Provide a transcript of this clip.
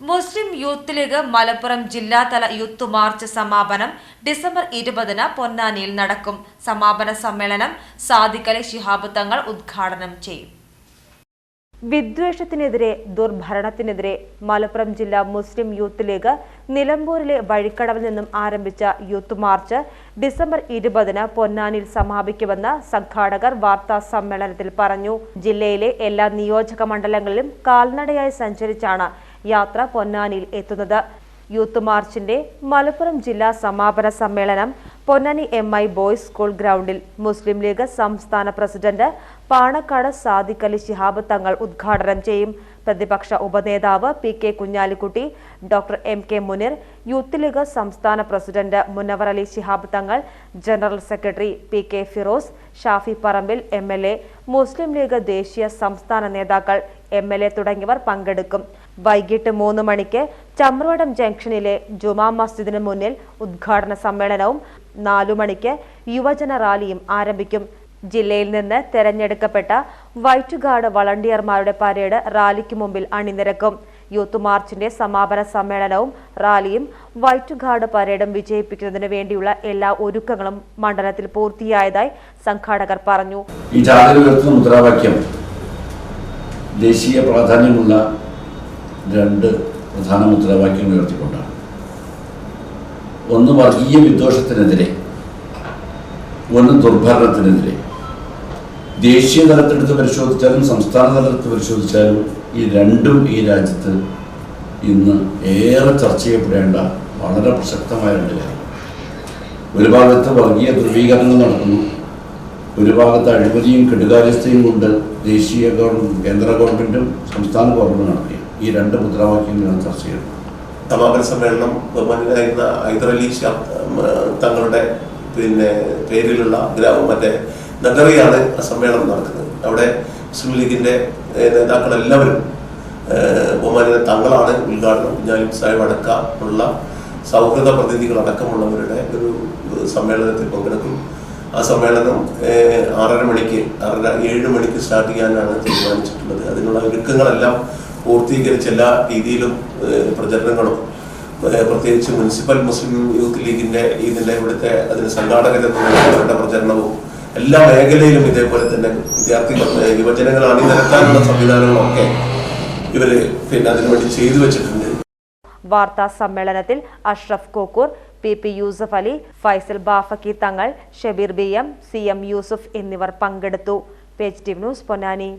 മുസ്ലിം youth league Malappuram ജില്ലാതല youth March സമാപനം December ഇരുപതിന് പൊന്നാനിയിൽ നടക്കും. സമാപന സമ്മേളനം സാദിഖലി ശിഹാബ് തങ്ങൾ ഉദ്ഘാടനം ചെയ്യും. വിദ്വേഷത്തിനെതിരെ ദുർഭരണത്തിനെതിരെ മലപ്പുറം ജില്ലാ മുസ്ലിം യൂത്ത് ലീഗ് നിലമ്പൂരിലെ വഴിക്കടവിൽ നിന്നും ആരംഭിച്ച യൂത്ത് മാർച്ച് ഡിസംബർ ഇരുപതിന് പൊന്നാനിയിൽ സമാപിക്കുമെന്ന് സംഘാടകർ വാർത്താ സമ്മേളനത്തിൽ പറഞ്ഞു. ജില്ലയിലെ എല്ലാ നിയോജക മണ്ഡലങ്ങളിലും കാൽനടയായി സഞ്ചരിച്ചാണ് യാത്ര പൊന്നാനിയിൽ എത്തുന്നത്. യൂത്ത് മാർച്ചിന്റെ മലപ്പുറം ജില്ലാ സമാപന സമ്മേളനം Ponnani M I boys school ഗ്രൗണ്ടിൽ മുസ്ലിം ലീഗ് സംസ്ഥാന പ്രസിഡന്റ് പാണക്കാട് സാദിഖ് അലി ശിഹാബ് തങ്ങൾ ഉദ്ഘാടനം ചെയ്യും. പ്രതിപക്ഷ ഉപനേതാവ് P K Kunhalikutty doctor M K Munir Youth League സംസ്ഥാന president Munavvar Ali Shihab Thangal general secretary P K Firoz Shafi Parambil M L A Muslim League ദേശീയ സംസ്ഥാന നേതാക്കൾ M L A തുടങ്ങിയവർ പങ്കെടുക്കും. വൈകിട്ട് മൂന്ന് മണിക്ക് ചമ്രവടം ജംഗ്ഷനിലെ ജുമാ മസ്ജിദിന് മുന്നിൽ ഉദ്ഘാടന സമ്മേളനവും നാലു മണിക്ക് യുവജന റാലിയും ആരംഭിക്കും. ജില്ലയിൽ നിന്ന് തെരഞ്ഞെടുക്കപ്പെട്ട വൈറ്റ് ഗാർഡ് വളണ്ടിയർമാരുടെ പരേഡ് റാലിക്ക് മുമ്പിൽ അണിനിരക്കും. യൂത്ത് മാർച്ചിന്റെ സമാപന സമ്മേളനവും റാലിയും വൈറ്റ് ഗാർഡ് പരേഡും വിജയിപ്പിക്കുന്നതിന് വേണ്ടിയുള്ള എല്ലാ ഒരുക്കങ്ങളും മണ്ഡലത്തിൽ പൂർത്തിയായതായി സംഘാടകർ പറഞ്ഞു. ഈ മുദ്രാവാക്യം ദേശീയ പ്രാധാന്യമുള്ള രണ്ട് പ്രധാന മുദ്രാവാക്യങ്ങൾ ഉയർത്തിക്കൊണ്ടാണ്. ഒന്ന് വർഗീയ വിദ്വേഷത്തിനെതിരെ ഒന്ന് ദുർഭരണത്തിനെതിരെ. ദേശീയ തലത്തെടുത്ത് പരിശോധിച്ചാലും സംസ്ഥാന തലത്തിൽ പരിശോധിച്ചാലും ഈ രണ്ടും ഈ രാജ്യത്ത് ഇന്ന് ഏറെ ചർച്ച ചെയ്യപ്പെടേണ്ട വളരെ പ്രസക്തമായ രണ്ട് കാര്യം ഒരു ഭാഗത്ത് വർഗീയ ധ്രുവീകരണങ്ങൾ നടക്കുന്നു. ഒരു ഭാഗത്ത് അഴിമതിയും കെടുകാര്യസ്ഥയും കൊണ്ട് ദേശീയ ഗവൺമെന്റ് കേന്ദ്ര ഗവൺമെന്റും സംസ്ഥാന ഗവൺമെന്റും നടത്തി ഈ രണ്ട് മുദ്രാവാക്യങ്ങളാണ് ചർച്ച ചെയ്യുന്നത് സമാപന സമ്മേളനം ബഹുമാനായിരുന്ന ഹൈദരലി ഷാ തങ്ങളുടെ പിന്നെ പേരിലുള്ള ഗ്രാമം മറ്റേ നഗറിയാണ് സമ്മേളനം നടക്കുന്നത്. അവിടെ മുസ്ലിം ലീഗിന്റെ നേതാക്കളെല്ലാവരും ബഹുമാനിത തങ്ങളാണ് ഉദ്ഘാടനം. കുഞ്ഞാലിം സാഹിബ് അടക്കമുള്ള സൗഹൃദ പ്രതിനിധികൾ അടക്കമുള്ളവരുടെ ഒരു സമ്മേളനത്തിൽ പങ്കെടുക്കും. ആ സമ്മേളനം ആറര മണിക്ക് ആറര ഏഴ് മണിക്ക് സ്റ്റാർട്ട് ചെയ്യാനാണ് തീരുമാനിച്ചിട്ടുള്ളത്. അതിനുള്ള ഒരുക്കങ്ങളെല്ലാം പൂർത്തീകരിച്ച എല്ലാ രീതിയിലും പ്രചരണങ്ങളും പ്രത്യേകിച്ച് മുനിസിപ്പൽ മുസ്ലിം യൂത്ത് ലീഗിന്റെ ഇതിന്റെ ഇവിടുത്തെ അതിന് അവരുടെ പ്രചരണവും എല്ലാ മേഖലയിലും ഇതേപോലെ തന്നെ വിദ്യാർത്ഥികൾ യുവജനങ്ങൾ അണിനിരത്താനുള്ള സംവിധാനങ്ങളൊക്കെ ഇവർ പിന്നെ അതിനുവേണ്ടി ചെയ്തു വെച്ചിട്ടുണ്ട്. വാർത്താ സമ്മേളനത്തിൽ Ashraf Kokkur P P Yusuf Ali Faisal Bafaqi Thangal Shabeer B M C M Yusuf എന്നിവർ പങ്കെടുത്തു. Page T news Ponnani.